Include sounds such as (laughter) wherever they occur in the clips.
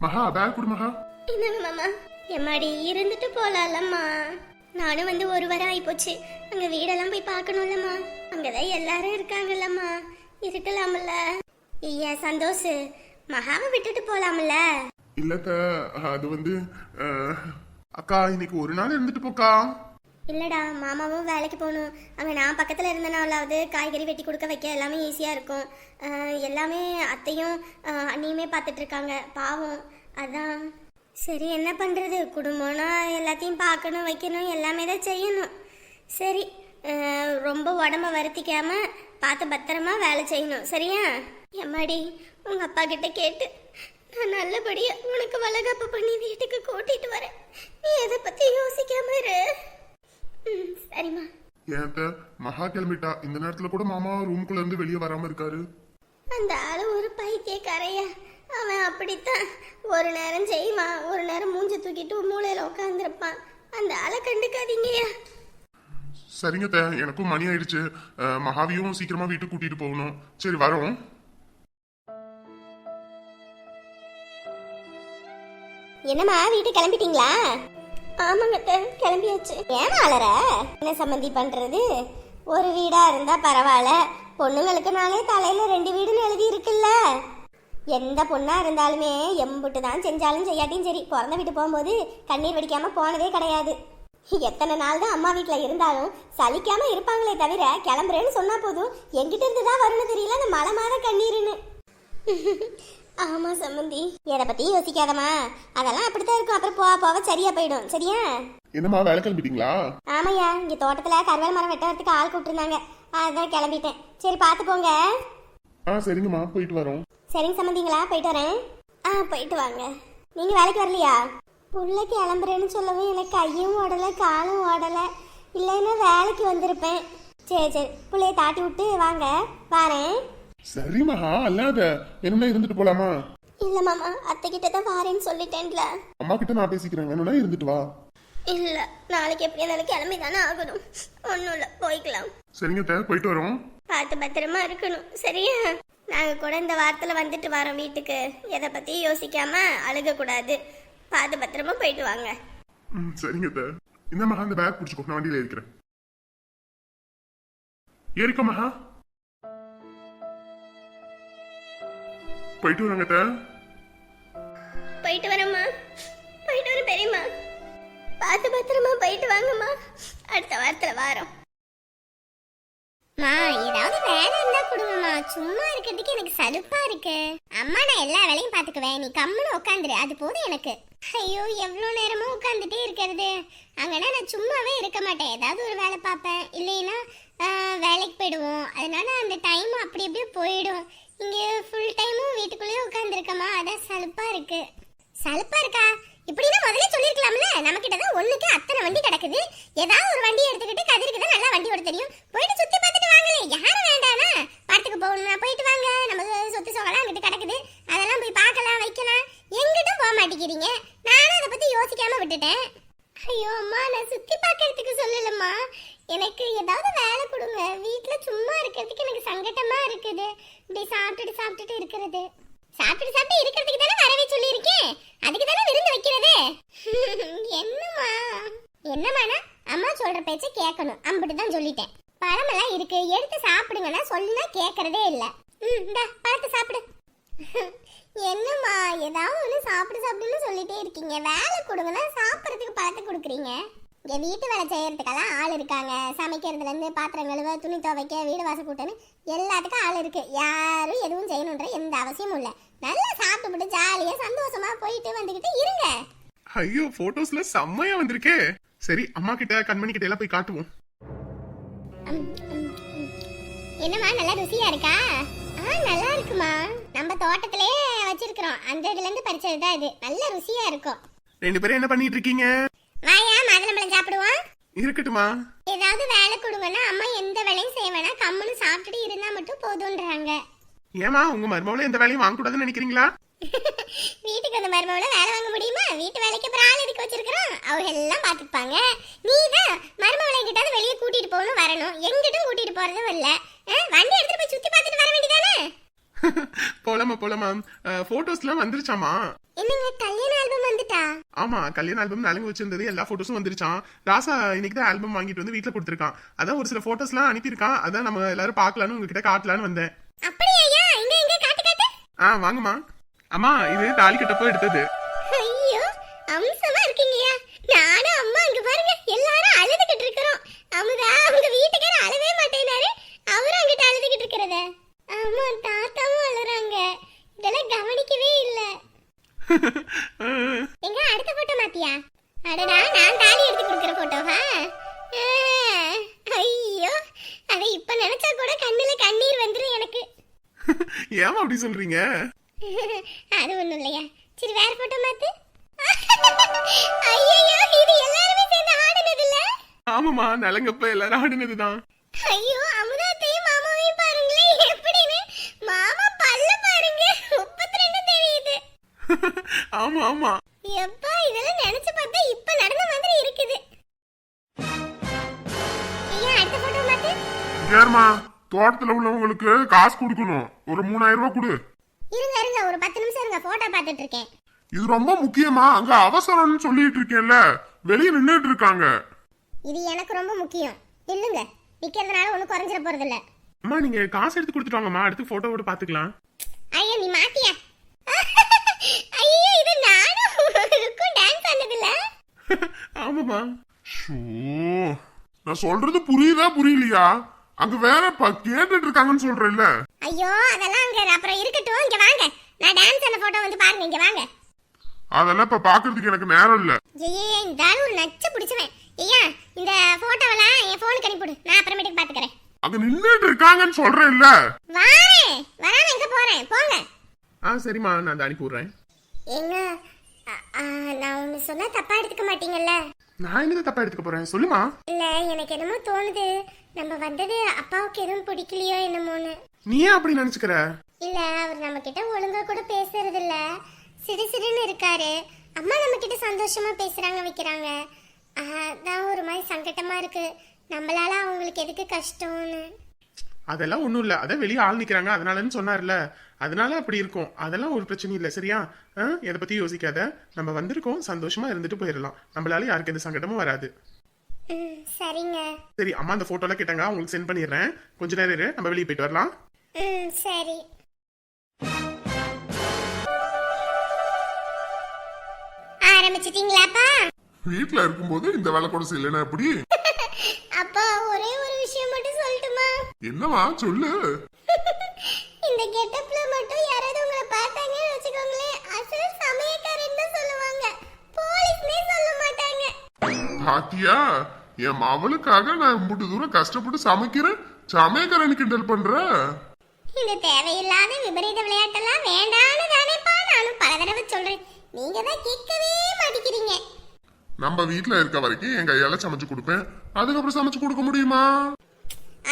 மகா பேக் கொடு மகா. என்னங்க மாமா. எம்மாடி இருந்துட்டு போலாம்லம்மா நானும் வந்து ஒரு வாரம் ஆயிப்போச்சு. அங்க வீடெல்லாம் போய் பார்க்கணும்லம்மா. அங்கதான் எல்லாரும் இருக்காங்கல்லம்மா. இருக்கலாம்ல. ஐயா சந்தோஷ். மகாவை விட்டுட்டு போலாம்ல. இல்லத்த அது வந்து அக்கா இன்னைக்கு ஒரு நாள் இருந்துட்டு போக்கா. இல்லடா மாமாவும் வேலைக்கு போகணும். அங்கே நான் பக்கத்தில் இருந்தனாலாவது காய்கறி வெட்டி கொடுக்க வைக்க எல்லாமே ஈஸியாக இருக்கும். எல்லாமே அத்தையும் அண்ணியுமே பார்த்துட்ருக்காங்க பாவம். அதான். சரி என்ன பண்ணுறது குடும்பம்னா எல்லாத்தையும் பார்க்கணும் வைக்கணும் எல்லாமே தான் செய்யணும். சரி ரொம்ப உடம்ப வருத்திக்காமல் பார்த்து பத்திரமா வேலை செய்யணும். சரியா? எம்மாடி உங்கள் அப்பா கிட்ட கேட்டு நான் நல்லபடியாக உனக்கு வளகாப்பு பண்ணி வீட்டுக்கு கூட்டிகிட்டு வரேன். நீ எதை பற்றி யோசிக்காம இரு. சரிம்மா. ஏத்த மகா கிளம்பிட்டா. இந்த நேரத்துல கூட மாமா ரூம்குள்ள இருந்து வெளியே வராம இருக்காரு. அந்த ஆளு ஒரு பைத்தியக்காரையா. அவன் அப்படித்தான். ஒரு நேரம் செய்வான் ஒரு நேரம் மூஞ்ச தூக்கிட்டு மூளையில உட்காந்துருப்பான் அந்த ஆளை கண்டுக்காதீங்கயா சரிங்க அத்தை, எனக்கும் மணி ஆயிடுச்சு. மகாவையும் சீக்கிரமா வீட்டுக்கு கூட்டிட்டு போகணும். சரி வரோம். என்னம்மா வீட்டுக்கு கிளம்பிட்டீங்களா? ஆமாங்க கிளம்பியாச்சு. ஏன் அலற? என்ன சம்மந்தி பண்றது? ஒரு வீடா இருந்தா பரவாயில்ல. பொண்ணுங்களுக்கு நாளே தலையில ரெண்டு வீடுன்னு எழுதி இருக்குல்ல. எந்த பொண்ணா இருந்தாலுமே எம்புட்டு தான் செஞ்சாலும் செய்யாட்டியும் சரி. பிறந்த வீட்டு போகும்போது கண்ணீர் வடிக்காம போனதே கிடையாது. எத்தனை நாள் தான் அம்மா வீட்டில் இருந்தாலும் சலிக்காம இருப்பாங்களே தவிர கிளம்புறேன்னு சொன்னா போதும். எங்கிட்ட இருந்து தான் வரும்னு தெரியல அந்த மலை மாத கண்ணீர்னு ஆமா சம்மந்தி எதை பத்தி யோசிக்காதம்மா. அதெல்லாம் அப்படித்தான் இருக்கும். அப்புறம் போக போக சரியா போயிடும். சரியா? என்னம்மா வேலை கிளம்பிட்டீங்களா? ஆமாய்யா. இங்க தோட்டத்துல கருவேல மரம் வெட்டறதுக்கு ஆள் கூப்பிட்டுருந்தாங்க. அதான் கிளம்பிட்டேன். சரி பார்த்து போங்க. ஆ சரிங்கம்மா. போயிட்டு வரோம். சரிங்க சம்மந்திங்களா போயிட்டு வரேன். ஆ போயிட்டு வாங்க. நீங்க வேலைக்கு வரலையா? புள்ள கிளம்புறேன்னு சொல்லவும் எனக்கு கையும் ஓடலை காலும் ஓடலை. இல்லைன்னா வேலைக்கு வந்திருப்பேன். சரி சரி. புள்ளைய தாட்டி விட்டு வாங்க. வாரேன். சரி மகா அல்லாத. என்ன இருந்துட்டு போலாமா? இல்ல மாமா அத்தை கிட்ட தான் வாரேன்னு சொல்லிட்டேன்ல. அம்மா கிட்ட நான் பேசிக்கிறேன். வேணும்னா இருந்துட்டு வா. இல்ல நாளைக்கு எப்படி இருந்தாலும் கிளம்பி தானே ஆகணும். ஒன்றும் இல்லை போய்க்கலாம். சரிங்க அத்தை, போயிட்டு வரோம். பார்த்து பத்திரமா இருக்கணும். சரியா? நாங்க கூட இந்த வாரத்துல வந்துட்டு வரோம் வீட்டுக்கு. எதை பத்தி யோசிக்காம அழுக கூடாது பார்த்து பத்திரமா போயிட்டு வாங்க. ம் சரிங்க அத்தை. இந்த மகா இந்த பேக் பிடிச்சிக்கோ. நான் வண்டியில இருக்கிறேன் ஏறிக்கோ மகா. போயிட்டு வராங்க. போயிட்டு வரேம்மா. போயிட்டு வரேன் பெரியம்மா. பார்த்து பத்திரமா போயிட்டு வாங்கம்மா. அடுத்த வாரத்துல வாரோம். மா ஏதாவது வேலை இருந்தா கொடுங்கம்மா. சும்மா இருக்கிறதுக்கு எனக்கு சலுப்பா இருக்கு. அம்மா நான் எல்லா வேலையும் பாத்துக்குவேன் நீ கம்முன்னு உட்காந்துரு அது போதும் எனக்கு. ஐயோ எவ்வளோ நேரமும் உட்காந்துட்டே இருக்கிறது. அங்கன்னா நான் சும்மாவே இருக்க மாட்டேன். ஏதாவது ஒரு வேலை பார்ப்பேன். இல்லைன்னா ஆஹ், வேலைக்கு போயிடுவோம். அதனால அந்த டைம் அப்படி அப்படியே போயிடும். இங்கே ஃபுல் டைமும் வீட்டுக்குள்ளேயே உட்காந்துருக்கமா அதான் சலுப்பாக இருக்கு. சலுப்பாக இருக்கா? இப்படின்னா முதல்ல சொல்லிருக்கலாம்ல. நம்ம கிட்ட தான் ஒன்றுக்கு அத்தனை வண்டி கிடக்குது. ஏதாவது ஒரு வண்டி எடுத்துக்கிட்டு கதிருக்கு தான் நல்லா வண்டி ஓட தெரியும். போயிட்டு சுற்றி பார்த்துட்டு வாங்களே. யாரும் வேண்டானா படத்துக்கு போகணும்னா போயிட்டு வாங்க. நம்ம சொத்து சோகலாம் அங்கிட்டு கிடக்குது. அதெல்லாம் போய் பார்க்கலாம் வைக்கலாம். எங்கிட்டும் போக மாட்டேங்கிறீங்க. நானும் அதை பற்றி யோசிக்காமல் விட்டுட்டேன் ஐயோ அம்மா நான் சுத்தி பார்க்கறதுக்கு சொல்லலம்மா எனக்கு ஏதாவது வேலை கொடுங்க வீட்ல சும்மா இருக்கிறதுக்கு எனக்கு சங்கட்டமா இருக்குது இப்படி சாப்பிட்டுட்டு சாப்பிட்டுட்டு இருக்கிறது. சாப்பிட்டு சாப்பிட்டு இருக்கிறதுக்கு தானே வரவே சொல்லியிருக்கேன். அதுக்கு தானே விருந்து வைக்கிறது. (laughs) என்னம்மா? என்னம்மாண்ணா அம்மா சொல்ற பேச்ச கேட்கணும். அம்பிட்டு தான் சொல்லிட்டேன். பழமெல்லாம் இருக்கு. எடுத்து சாப்பிடுங்கன்னா சொல்லினா கேட்கறதே இல்லை. ம் இந்தா பழத்தை சாப்பிடு. (laughs) என்னம்மா ஏதாவது ஒன்று சாப்பிடு சாப்பிடுன்னு சொல்லிட்டே இருக்கீங்க. வேலை கொடுங்கன்னா சாப்பிட்றதுக்கு பழத்தை கொடுக்குறீங்க. இங்கே வீட்டு வேலை செய்யறதுக்கெல்லாம் ஆள் இருக்காங்க. சமைக்கிறதுலேருந்து பாத்திரம் கழுவ துணி துவைக்க வீடு வாசல் கூட்டன்னு எல்லாத்துக்கும் ஆள் இருக்கு. யாரும் எதுவும் செய்யணுன்ற எந்த அவசியமும் இல்லை. நல்லா சாப்பிட்டுட்டு ஜாலியாக சந்தோஷமா போயிட்டு வந்துக்கிட்டு இருங்க. ஐயோ போட்டோஸ்ல செம்மையா வந்திருக்கே. சரி அம்மா கிட்ட கண்மணி கிட்ட எல்லாம் போய் காட்டுவோம். என்னம்மா நல்லா ருசியா இருக்கா? ஆ நல்லா இருக்குமா? நம்ம தோட்டத்திலே வச்சிருக்கிறோம். அந்த இதுல இருந்து பறிச்சது தான் இது. நல்ல ருசியா இருக்கும். ரெண்டு பேரும் என்ன பண்ணிட்டு இருக்கீங்க? வாயா மாதுளம்பழம் சாப்பிடுவோம்? இருக்கட்டுமா ஏதாவது வேலை கொடுங்கன்னா அம்மா எந்த வேலையும் செய்வேனா கம்முன்னு சாப்பிட்டுட்டு இருந்தா மட்டும் போதும்ன்றாங்க ஏமா உங்க மருமகளை எந்த வேலையும் வாங்க கூடாதுன்னு நினைக்கிறீங்களா? (laughs) வீட்டுக்கு வந்த மருமகளை வேலை வாங்க முடியுமா? வீட்டு வேலைக்கு அப்புறம் ஆள் எதுக்கு வச்சிருக்கிறோம். அவங்க எல்லாம் பார்த்துப்பாங்க. நீ தான் மருமகளை எங்கிட்டாவது வெளியே கூட்டிட்டு போகணும் வரணும். எங்கிட்டும் கூட்டிட்டு போறதும் இல்ல. வண்டி எடுத்துட்டு போய் சுத்தி பார்த்துட்டு வர வேண்டியதானே? (laughs) போலாமா போலாமா. போட்டோஸ்லாம் வந்துருச்சாமா? என்னங்க கல்யாண ஆல்பம் வந்துட்டா? ஆமா கல்யாண ஆல்பம் நலங்கு வச்சிருந்தது எல்லா போட்டோஸும் வந்துருச்சான் ராசா இன்னைக்கு தான் ஆல்பம் வாங்கிட்டு வந்து வீட்ல கொடுத்துருக்கான். அதான் ஒரு சில போட்டோஸ்லாம் அனுப்பியிருக்கான். அதான் நம்ம எல்லாரும் பார்க்கலான்னு உங்ககிட்ட காட்டலான்னு வந்தேன். அப்படியா ஐயா? இங்க இங்க காட்டு காட்டு. ஆ வாங்கம்மா. அம்மா இது தாலி கட்டப்போ எடுத்தது. ஏமா அப்படி சொல்றீங்க? அது ஒண்ணும் இல்லையா. சரி வேற போட்டோ மாத்து. ஐயோ இது எல்லாருமே சேர்ந்து ஆடுனது இல்ல ஆமாமா நலங்கப்ப எல்லாரும் ஆடினதுதான். ஐயோ அமுதாத்தையும் மாமாவையும் பாருங்களே எப்படின்னு. மாமா பல்ல பாருங்க முப்பத்தி ரெண்டு தெரியுது. ஆமா ஆமா. எப்பா இதெல்லாம் நினைச்சு பார்த்தா இப்ப நடந்த மாதிரி இருக்குது. ஐயா அடுத்த போட்டோ மாத்து. ஏர்மா தோட்டத்துல உள்ளவங்களுக்கு காசு கொடுக்கணும். ஒரு மூணாயிரம் ரூபாய் கொடு. இருங்க இருங்க ஒரு பத்து நிமிஷம் இருங்க போட்டோ பார்த்துட்டு இருக்கேன். இது ரொம்ப முக்கியமா அங்க அவசரம்னு சொல்லிட்டு இருக்கேன்ல வெளியே நின்னுட்டு இருக்காங்க. இது எனக்கு ரொம்ப முக்கியம். இல்லுங்க நிக்கிறதுனால ஒன்றும் குறைஞ்சிட போறதில்ல அம்மா நீங்க காசு எடுத்து கொடுத்துட்டு வாங்கம்மா. அடுத்து போட்டோவோட பாத்துக்கலாம் ஐயா நீ மாட்டியா? (laughs) ஐயோ இது நானும் இருக்கும் டான்ஸ் ஆனதுல (laughs) ஆமாமா ஷோ, நான் சொல்றது புரியுதா புரியலையா? அங்க வேற கேட்டுட்டு இருக்காங்கன்னு சொல்றேன்ல. ஐயோ அதெல்லாம் அங்க அப்புறம் இருக்கட்டும். இங்க வாங்க. நான் டான்ஸ் ஆன போட்டோ வந்து பாருங்க இங்க வாங்க. அதெல்லாம் இப்ப பாக்குறதுக்கு எனக்கு நேரம் இல்ல. ஐயே இந்த ஆள் ஒரு நச்சு பிடிச்சவன். ஐயா இந்த போட்டோவெல்லாம் என் போனுக்கு அனுப்பிவிடு. நான் அப்புறமேட்டுக்கு பாத்துக்கிறேன். அங்க நின்னுட்டு இருக்காங்கன்னு சொல்றேன்ல. வாரேன் வராம எங்க போறேன்? போங்க. ஆ சரிம்மா நான் அனுப்பி விடுறேன் எங்க நான் ஒண்ணு சொன்னா தப்பா எடுத்துக்க மாட்டீங்கல்ல? நான் என்னது தப்பா எடுத்துக்க போறேன்? சொல்லுமா. இல்ல எனக்கு என்னமோ தோணுது. நம்ம வந்தது அப்பாவுக்கு எதுவும் பிடிக்கலையோ என்னமோன்னு. நீ ஏன் அப்படி நினைச்சுக்கிற? இல்ல அவர் நம்ம கிட்ட ஒழுங்கா கூட பேசுறது இல்ல சிடு சிடுன்னு இருக்காரு. அம்மா நம்ம கிட்ட சந்தோஷமா பேசுறாங்க வைக்கிறாங்க. அதான் ஒரு மாதிரி சங்கட்டமா இருக்கு. நம்மளால அவங்களுக்கு எதுக்கு கஷ்டம்னு. அதெல்லாம் ஒண்ணும் இல்ல. அதான் வெளியே ஆள் நிக்கிறாங்க. அதனாலன்னு சொன்னார்ல. அதனால அப்படி இருக்கும். அதெல்லாம் ஒரு பிரச்சனையும் இல்ல. சரியா? ஆ, எதை பத்தி யோசிக்காத. நம்ம வந்திருக்கோம். சந்தோஷமா இருந்துட்டு போயிடலாம் நம்மளால யாருக்கு எந்த சங்கடமும் வராது. சரிங்க. சரி அம்மா அந்த போட்டோலாம் கேட்டாங்க. உங்களுக்கு சென்ட் பண்ணிடுறேன். கொஞ்ச நேரம் இரு. நம்ம வெளியே போயிட்டு வரலாம். சரி. ஆரம்பிச்சிட்டீங்களாப்பா? வீட்டுல இருக்கும்போது இந்த வேலை கூட செய்யலனா எப்படி? (laughs) அப்பா ஒரே ஒரு விஷயம் மட்டும் சொல்லட்டுமா? என்னவா? சொல்லு. பாத்தியா? என் மவளுக்காக நான் இம்புட்டு தூரம் கஷ்டப்பட்டு சமைக்கிறேன். சமயக்காரன் கிண்டல் பண்ற? இந்த தேவையில்லாத விபரீத விளையாட்டெல்லாம் வேண்டான்னு தானேப்பா நானும் பல தடவை சொல்றேன். நீங்க தான் கேட்கவே மாட்டேங்கிறீங்க. நம்ம வீட்ல இருக்க வரைக்கும் என் கையால சமைச்சு கொடுப்பேன். அதுக்கப்புறம் சமைச்சு கொடுக்க முடியுமா?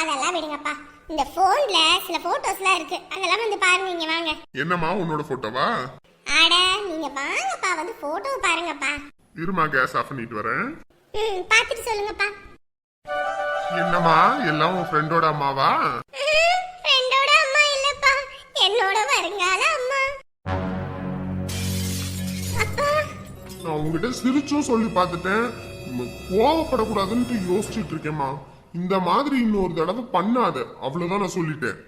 அதெல்லாம் விடுங்கப்பா. இந்த போன்ல சில போட்டோஸ்லாம் இருக்கு. அதெல்லாம் வந்து பாருங்க இங்க வாங்க. என்னம்மா உன்னோட போட்டோவா அட நீங்க வாங்கப்பா. வந்து போட்டோ பாருங்கப்பா. இருமா கேஸ் ஆஃப் பண்ணிட்டு வரேன். ம் பார்த்துட்டு சொல்லுங்கப்பா. என்னம்மா எல்லாம் உன் ஃப்ரெண்டோட அம்மாவா? ஃப்ரெண்டோட அம்மா இல்லப்பா. என்னோட வருங்கால அம்மா. அப்பா. நான் உங்ககிட்ட சிரிச்சும் சொல்லி பார்த்துட்டேன். உம், கோவப்படக்கூடாதுன்ட்டு யோசிச்சுட்டு இருக்கேம்மா இந்த மாதிரி இன்னொரு தடவை பண்ணாத. அவ்வளவுதான் நான் சொல்லிட்டேன்.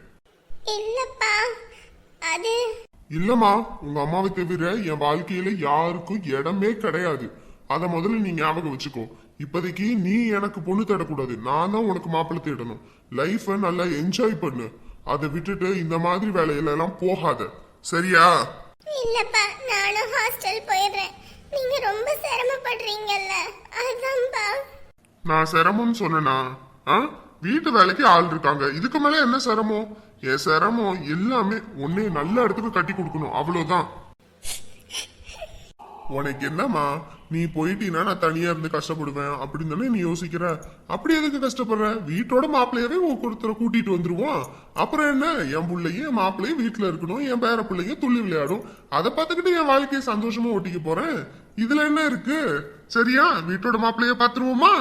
இல்லப்பா. அது இல்லம்மா உங்க அம்மாவை தவிர என் வாழ்க்கையில யாருக்கும் இடமே கிடையாது. அத முதல்ல நீ ஞாபகம் வச்சுக்கோ. இப்போதைக்கு நீ எனக்கு பொண்ணு தேடக்கூடாது. நான் தான் உனக்கு மாப்பிள்ளை தேடணும். லைஃப நல்லா என்ஜாய் பண்ணு. அதை விட்டுட்டு இந்த மாதிரி வேலையில எல்லாம் போகாத. சரியா? இல்லப்பா நானும் ஹாஸ்டல் போயிடுறேன். நீங்க ரொம்ப சிரமப்படுறீங்கல்ல. அதான்ப்பா நான் சிரமம்னு சொன்னேனா? ஆ? வீட்டு வேலைக்கு ஆள் இருக்காங்க. இதுக்கு மேல என்ன சிரமம்? என் சிரமம் எல்லாமே உன்னை நல்ல இடத்துக்கு கட்டி கொடுக்கணும். அவ்வளவுதான். உனக்கு என்னம்மா? நீ போயிட்டீன்னா நான் தனியா இருந்து கஷ்டப்படுவேன் அப்படின்னு தானே நீ யோசிக்கிற? அப்படி எதுக்கு கஷ்டப்படுற? வீட்டோட மாப்பிள்ளையவே ஒருத்தரை கூட்டிட்டு வந்துருவோம் அப்புறம் என்ன? என் பிள்ளையும் என் மாப்பிள்ளையும் வீட்டுல இருக்கணும் என் பேர பிள்ளைங்க துள்ளி விளையாடும். அதை பார்த்துக்கிட்டு என் வாழ்க்கையை சந்தோஷமா ஓட்டிக்க போறேன். இதுல என்ன இருக்கு? சரியா? வீட்டோட மாப்பிள்ளைய பாத்துருவோமா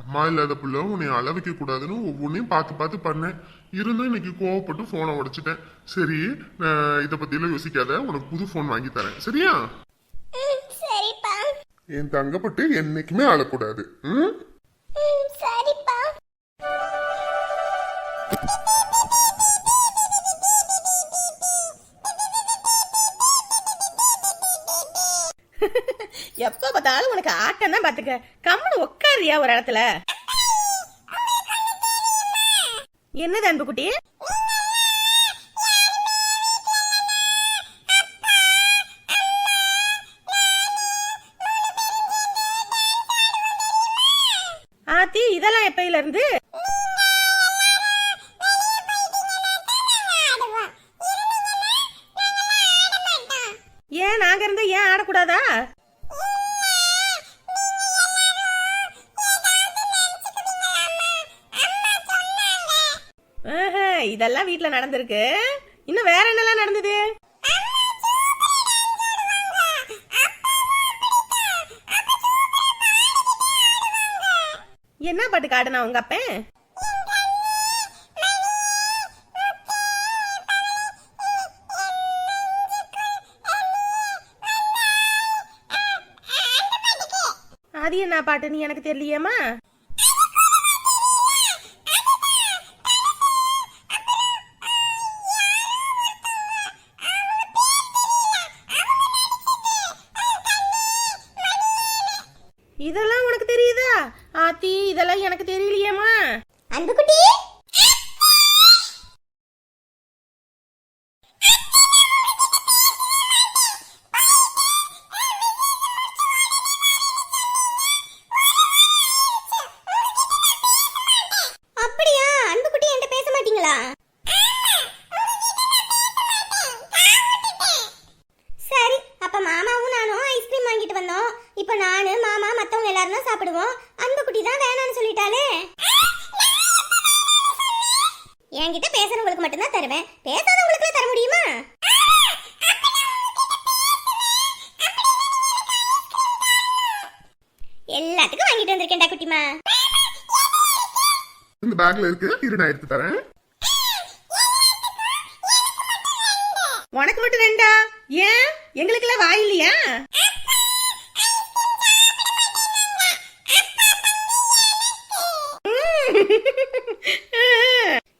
அம்மா இல்லாத பிள்ளை உன்னை அளவிக்க கூடாதுன்னு ஒவ்வொன்றையும் பார்த்து பார்த்து பண்ணேன். இருந்தும் இன்னைக்கு கோவப்பட்டு போனை உடைச்சிட்டேன். சரி இதை பத்தியெல்லாம் யோசிக்காத. உனக்கு புது போன் வாங்கி தரேன். சரியா? என் தங்கப்பட்டு என்னைக்குமே அழக்கூடாது ம்? எப்ப பார்த்தாலும் உனக்கு ஆட்டம் தான் பாத்துக்க கம்முனு உட்காரியா ஒரு இடத்துல? என்னது அன்புக்குட்டி? ஆத்தி இதெல்லாம் எப்பையில இருந்து? இதெல்லாம் வீட்டில் நடந்திருக்கு? இன்னும் வேற என்னெல்லாம் நடந்தது? என்ன பாட்டு காடுனா உங்க அப்பன்? அது என்ன பாட்டுன்னு எனக்கு தெரியலையேம்மா? பத்தி இதெல்லாம் எனக்கு தெரியலையேம்மா. அன்புக்குட்டி அப்படியா அன்புக்குட்டி என்கிட்ட பேச மாட்டீங்களா சரி அப்ப மாமாவும் நானும் ஐஸ்கிரீம் வாங்கிட்டு வந்தோம் இப்போ நானு மாமா மத்தவங்க எல்லாரும் தான் சாப்பிடுவோம் அன்புக்குட்டி தான் வேணாம்னு சொல்லிட்டாலே என்கிட்ட பேசுறவங்களுக்கு மட்டும்தான் தருவேன் பேசாதவங்களுக்கு தர முடியுமா எல்லாத்துக்கும் வாங்கிட்டு வந்திருக்கேன்டா குட்டிமா இந்த பேக்ல இருக்கு. இரு நான் எடுத்து தரேன். உனக்கு மட்டும் ரெண்டா? ஏன்? எங்களுக்கெல்லாம் வாய் இல்லையா?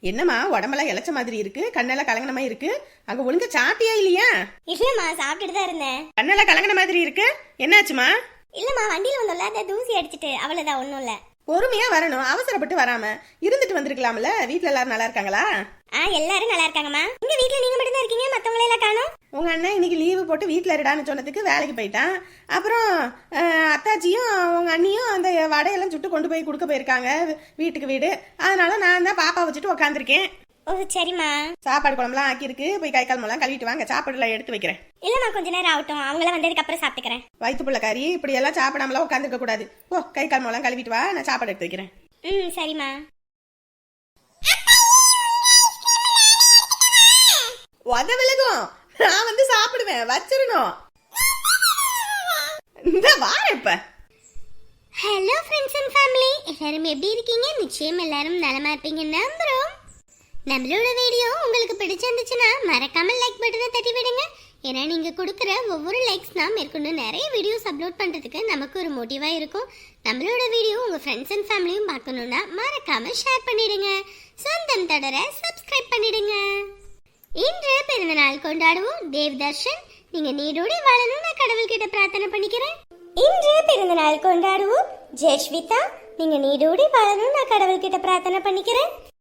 என்னம்மா உடம்பெல்லாம் இளைச்ச மாதிரி இருக்கு? கண்ணெல்லாம் கலங்கின மாதிரி இருக்கு? அங்க ஒழுங்கா சாப்பிட்டியா இல்லையா? இல்லம்மா சாப்பிட்டுட்டு தான் இருந்தேன். கண்ணெல்லாம் கலங்கின மாதிரி இருக்கு? என்னாச்சுமா இல்லம்மா வண்டியில வந்தோம்ல அந்த தூசி அடிச்சிட்டு அவ்வளவுதான் ஒண்ணும் இல்ல. பொறுமையா வரணும் அவசரப்பட்டு வராம. இருந்துட்டு வந்திருக்கலாம்ல? வீட்ல எல்லாரும் நல்லா இருக்காங்களா? ஆ எல்லாரும் நல்லா இருக்காங்கம்மா. உங்க வீட்ல நீங்க மட்டும் தான் இருக்கீங்க? மத்தவங்கள எல்லாம் காணோம்? உங்க அண்ணன் இன்னைக்கு லீவு போட்டு வீட்டில் இருடான்னு சொன்னதுக்கு வேலைக்கு போயிட்டான். அப்புறம் அத்தாச்சியும் உங்க அண்ணியும் அந்த வடையெல்லாம் சுட்டு கொண்டு போய் கொடுக்க போயிருக்காங்க. வீட்டுக்கு வீடு. அதனால நான் தான் பாப்பா வச்சுட்டு உட்காந்துருக்கேன் ஓ சரிம்மா. சாப்பாடு குழம்புலாம் ஆக்கியிருக்கு. போய் கை கால் மூலம் கழுவிட்டு வாங்க. சாப்பாடுலாம் எடுத்து வைக்கிறேன். இல்லம்மா கொஞ்ச நேரம் ஆகட்டும். அவங்கள வந்ததுக்கு அப்புறம் சாப்பிட்டுக்கிறேன். வயிற்று பிள்ளைக்காரி இப்படி எல்லாம் சாப்பிடாமலாம் உட்காந்துருக்க கூடாது. ஓ கை கால் மூலம் கழுவிட்டு வா. நான் சாப்பாடு எடுத்து வைக்கிறேன். ம் சரிம்மா. உத விலகும். நான் வந்து சாப்பிடுவேன். வச்சிடணும் இந்த வாரம் இப்ப. ஹலோ ஃப்ரெண்ட்ஸ் அண்ட் ஃபேமிலி எல்லாரும் எப்படி இருக்கீங்க? நிச்சயம் எல்லாரும் நலமா இருப்பீங்க நம்புறோம். நம்மளோட வீடியோ உங்களுக்கு பிடிச்சிருந்துச்சுன்னா மறக்காம லைக் பட்டனை தட்டி விடுங்க ஏன்னா நீங்க கொடுக்குற ஒவ்வொரு லைக்ஸ் தான் மேற்கொண்டு நிறைய வீடியோஸ் அப்லோட் பண்றதுக்கு நமக்கு ஒரு மோட்டிவா இருக்கும். நம்மளோட வீடியோ உங்க ஃப்ரெண்ட்ஸ் அண்ட் ஃபேமிலியும் பார்க்கணும்னா மறக்காம ஷேர் பண்ணிடுங்க. சொந்தம் தொடர சப்ஸ்கிரைப் பண்ணிடுங்க. இன்று பிறந்தநாள் கொண்டாடுவோம் தேவ் தர்ஷன் நீங்க நீடோடி வாழணும் நான் கடவுள்கிட்ட பிரார்த்தனை பண்ணிக்கிறேன். இன்று பிறந்தநாள் கொண்டாடுவோம் ஜெயஸ்விதா. நீங்க நீடோடி வாழணும் நான் கடவுள்கிட்ட பிரார்த்தனை பண்ணிக்கிறேன்.